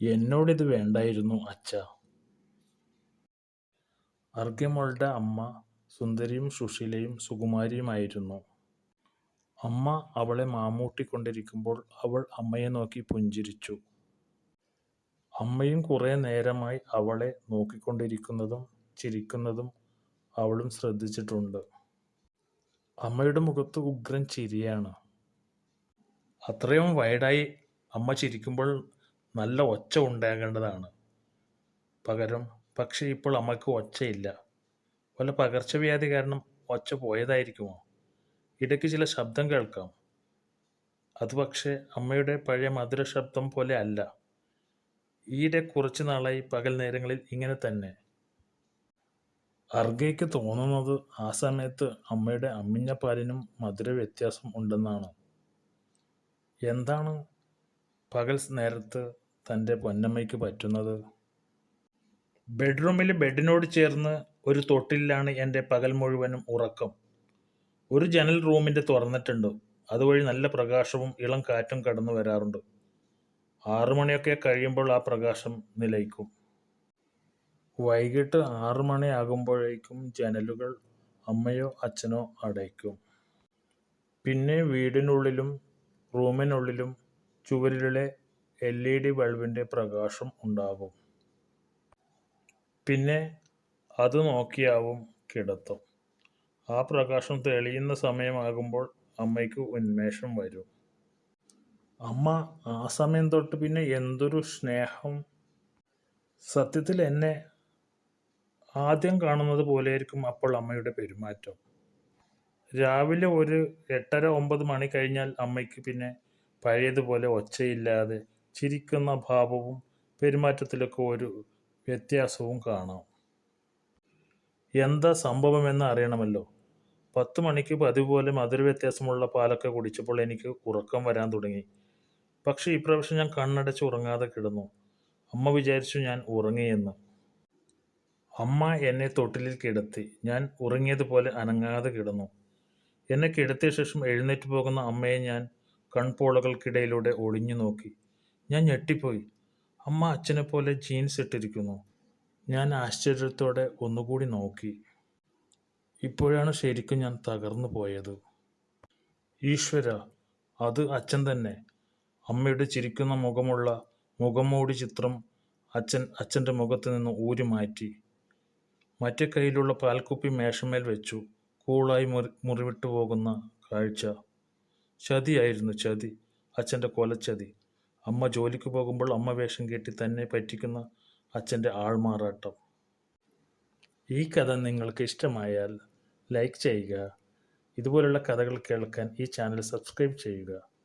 എന്നോടിത് വേണ്ടായിരുന്നു അച്ഛ അർഗ്യമോളുടെ അമ്മ സുന്ദരിയും സുശീലയും സുകുമാരിയുമായിരുന്നു. അമ്മ അവളെ മാമൂട്ടിക്കൊണ്ടിരിക്കുമ്പോൾ അവൾ അമ്മയെ നോക്കി പുഞ്ചിരിച്ചു. അമ്മയും കുറേ നേരമായി അവളെ നോക്കിക്കൊണ്ടിരിക്കുന്നതും ചിരിക്കുന്നതും അവളും ശ്രദ്ധിച്ചിട്ടുണ്ട്. അമ്മയുടെ മുഖത്ത് ഉഗ്രൻ ചിരിയാണ്. അത്രയും വയടായി അമ്മ ചിരിക്കുമ്പോൾ നല്ല ഒച്ച ഉണ്ടാകേണ്ടതാണ്. പകരം പക്ഷേ ഇപ്പോൾ അമ്മയ്ക്ക് ഒച്ചയില്ല. വല്ല പകർച്ചവ്യാധി കാരണം ഒച്ച പോയതായിരിക്കുമോ? ഇടയ്ക്ക് ചില ശബ്ദം കേൾക്കാം. അത് പക്ഷേ അമ്മയുടെ പഴയ മധുര ശബ്ദം പോലെ അല്ല. ഈയിടെ കുറച്ച് നാളായി പകൽ നേരങ്ങളിൽ ഇങ്ങനെ തന്നെ. അർഗയ്ക്ക് തോന്നുന്നത് ആ സമയത്ത് അമ്മയുടെ അമ്മിഞ്ഞ പാലിനും മധുര വ്യത്യാസം ഉണ്ടെന്നാണ്. എന്താണ് പകൽ നേരത്ത് തന്റെ പൊന്നമ്മയ്ക്ക് പറ്റുന്നത്? ബെഡ്റൂമിൽ ബെഡിനോട് ചേർന്ന് ഒരു തൊട്ടിലാണ് എന്റെ പകൽ മുഴുവനും ഉറക്കം. ഒരു ജനൽ റൂമിന്റെ തുറന്നിട്ടുണ്ട്. അതുവഴി നല്ല പ്രകാശവും ഇളം കാറ്റും കടന്നു വരാറുണ്ട്. ആറുമണിയൊക്കെ കഴിയുമ്പോൾ ആ പ്രകാശം നിലയ്ക്കും. വൈകിട്ട് ആറുമണിയാകുമ്പോഴേക്കും ജനലുകൾ അമ്മയോ അച്ഛനോ അടയ്ക്കും. പിന്നെ വീടിനുള്ളിലും റൂമിനുള്ളിലും ചുവരിലെ എൽ. ഇ. ഡി. ബൾബിന്റെ പ്രകാശം ഉണ്ടാകും. പിന്നെ അത് നോക്കിയാവും കിടത്തും ആ പ്രകാശം തെളിയുന്ന സമയമാകുമ്പോൾ അമ്മയ്ക്ക് ഉന്മേഷം വരും. അമ്മ ആ സമയം തൊട്ട് പിന്നെ എന്തൊരു സ്നേഹം! സത്യത്തിൽ എന്നെ ആദ്യം കാണുന്നത് പോലെയായിരിക്കും അപ്പോൾ അമ്മയുടെ പെരുമാറ്റം. രാവിലെ ഒരു എട്ടര ഒമ്പത് മണി കഴിഞ്ഞാൽ അമ്മയ്ക്ക് പിന്നെ പഴയതുപോലെ ഒച്ചയില്ലാതെ ചിരിക്കുന്ന ഭാവവും പെരുമാറ്റത്തിലൊക്കെ ഒരു വ്യത്യാസവും കാണാം. എന്താ സംഭവമെന്ന് അറിയണമല്ലോ. പത്ത് മണിക്ക് പതിപോലെ മധുര വ്യത്യാസമുള്ള പാലൊക്കെ കുടിച്ചപ്പോൾ എനിക്ക് ഉറക്കം വരാൻ തുടങ്ങി. പക്ഷേ ഇപ്രാവശ്യം ഞാൻ കണ്ണടച്ച് ഉറങ്ങാതെ കിടന്നു. അമ്മ വിചാരിച്ചു ഞാൻ ഉറങ്ങിയെന്ന്. അമ്മ എന്നെ തൊട്ടിലിൽ കിടത്തി. ഞാൻ ഉറങ്ങിയതുപോലെ അനങ്ങാതെ കിടന്നു. എന്നെ കിടത്തിയ ശേഷം എഴുന്നേറ്റ് പോകുന്ന അമ്മയെ ഞാൻ കൺപോളകൾക്കിടയിലൂടെ ഒളിഞ്ഞു നോക്കി. ഞാൻ ഞെട്ടിപ്പോയി. അമ്മ അച്ഛനെ പോലെ ജീൻസ് ഇട്ടിരിക്കുന്നു. ഞാൻ ആശ്ചര്യത്തോടെ ഒന്നുകൂടി നോക്കി. ഇപ്പോഴാണ് ശരിക്കും ഞാൻ തകർന്നു പോയത്. ഈശ്വര അത് അച്ഛൻ തന്നെ! അമ്മയുടെ ചിരിക്കുന്ന മുഖമുള്ള മുഖംമൂടി ചിത്രം അച്ഛൻ അച്ഛന്റെ മുഖത്ത് നിന്ന് ഊരി മാറ്റി മറ്റേ കയ്യിലുള്ള പാൽക്കുപ്പി മേശമേൽ വെച്ചു. കൂളായി മുറി മുറിവിട്ടു പോകുന്ന കാഴ്ച. ചതിയായിരുന്നു ചതി. അച്ഛന്റെ കൊലച്ചതി. അമ്മ ജോലിക്ക് പോകുമ്പോൾ അമ്മ വേഷം കെട്ടി തന്നെ പറ്റിക്കുന്ന അച്ഛന്റെ ആൾമാറാട്ടം. ഈ കഥ നിങ്ങൾക്ക് ഇഷ്ടമായാൽ ലൈക്ക് ചെയ്യുക. ഇതുപോലുള്ള കഥകൾ കേൾക്കാൻ ഈ ചാനൽ സബ്സ്ക്രൈബ് ചെയ്യുക.